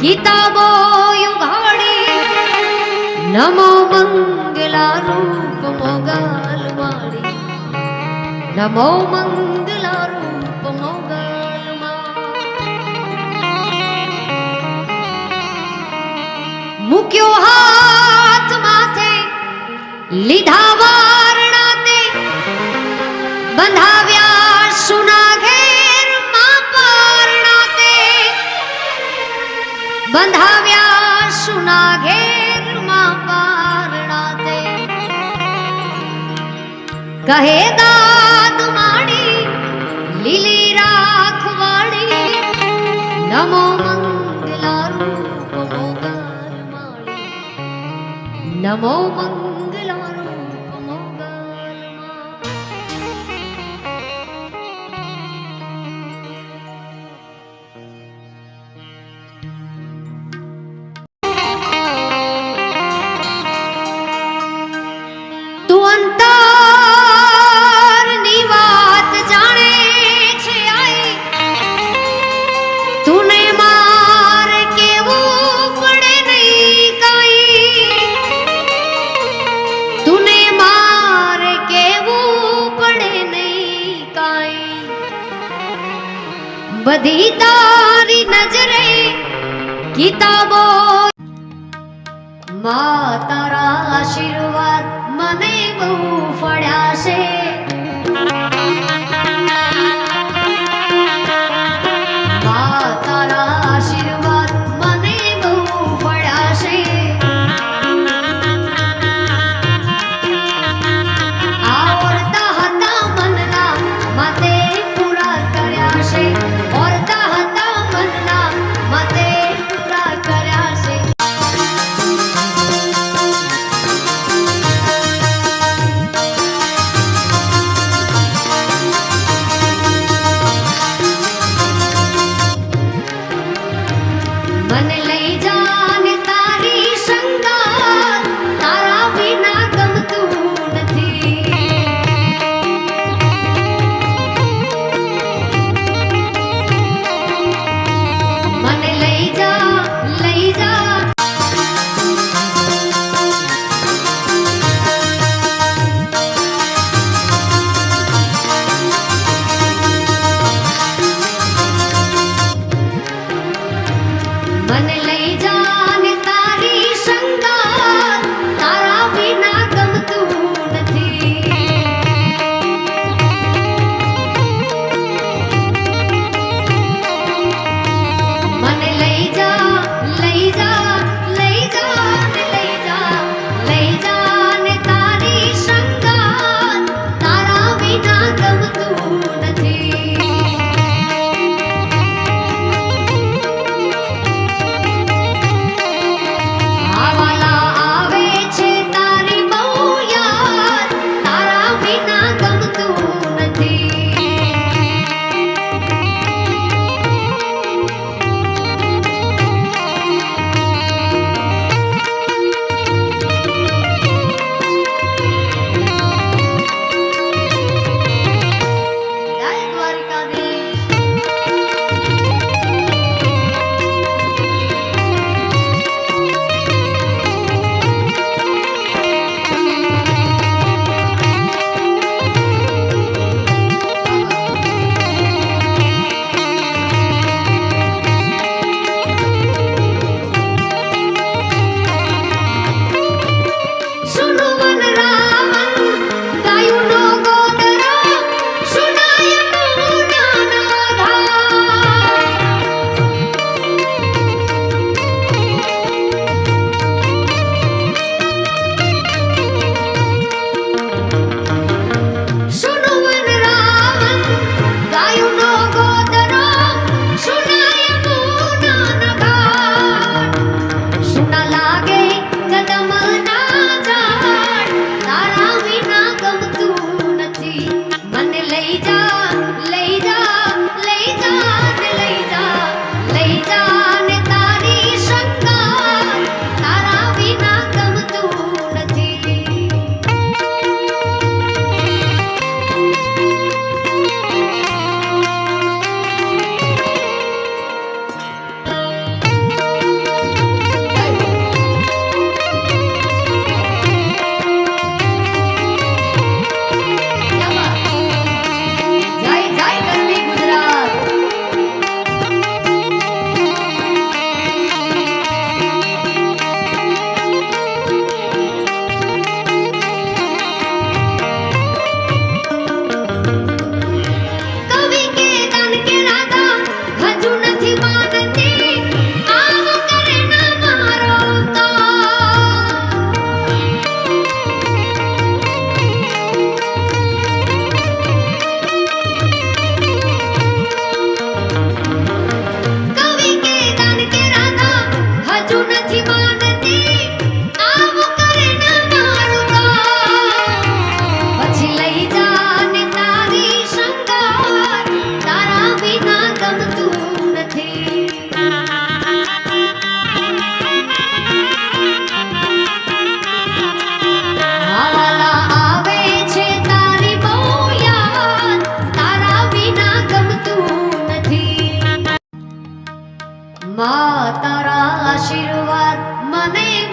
કિતાબો યુગાડી નમો મંગલા રૂપ મોગલવાળી નમો મંગલા રૂપ મોગાલ મૂક્યો હાથ માથે, લીધા વારણા તે બંધાવ્યા સુના બંધાવ્યા સુના ઘેરમાં પારણા તે. કહે દાદ માડી લીલી રાખવાડી નમો મંગલા રૂપ મોગલ માળી નમો મંગલા બધી તારી નજરે કિતાબો મા તારા આશીર્વાદ મને બહુ ફળ્યા છે.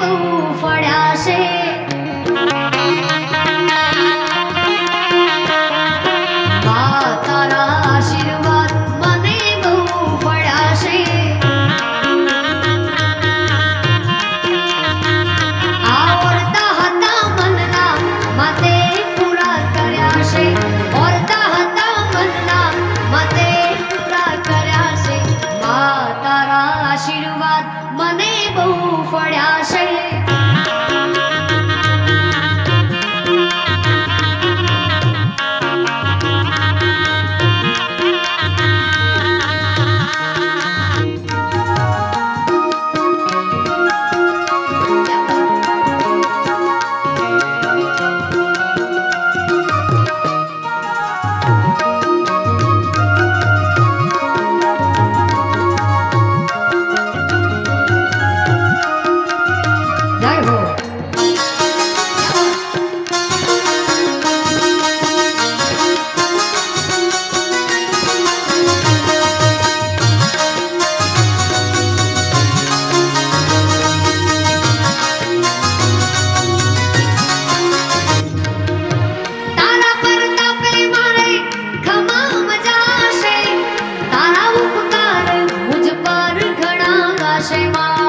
બહુ મને બહુ Shema.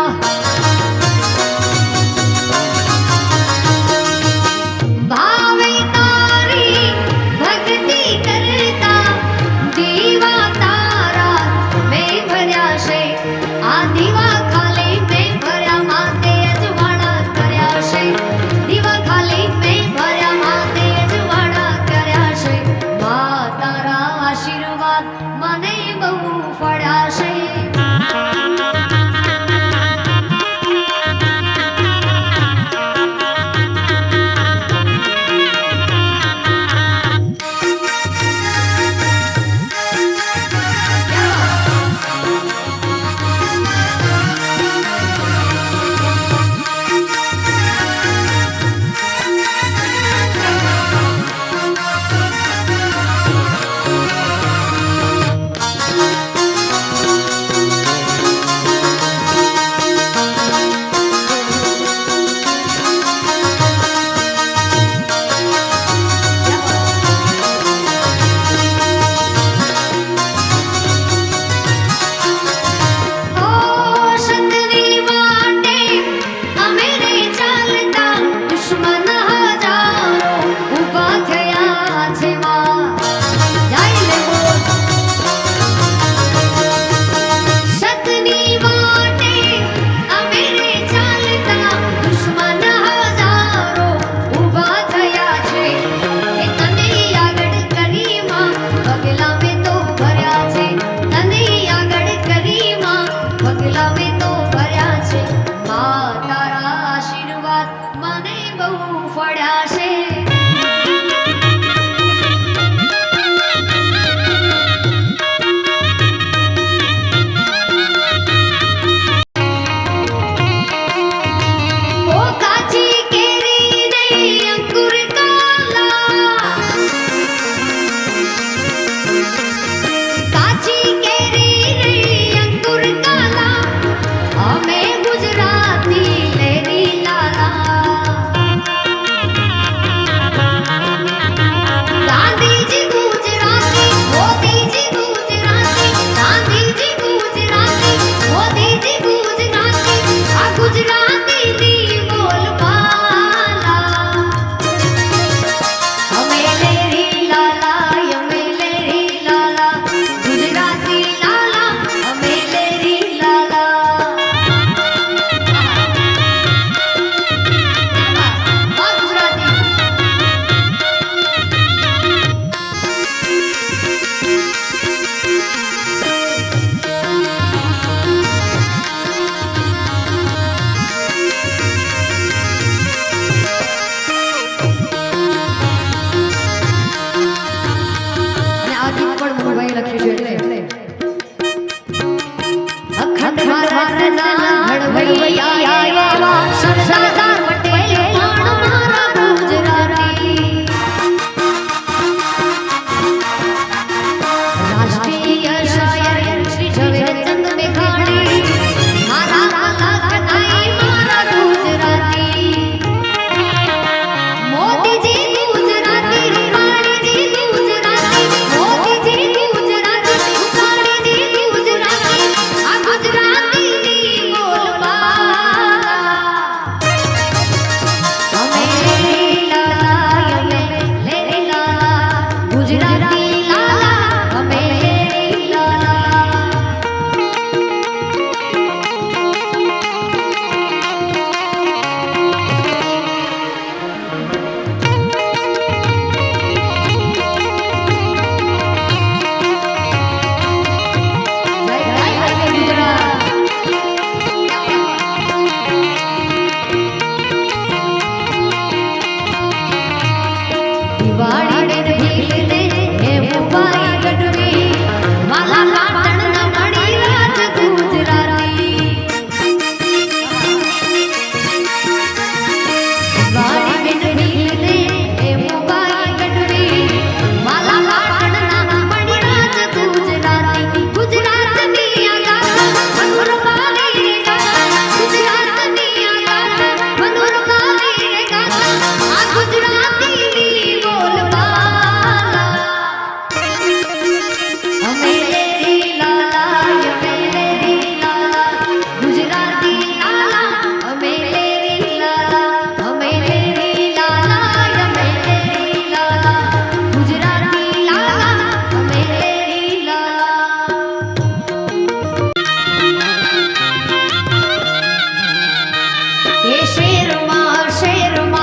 शेर माँ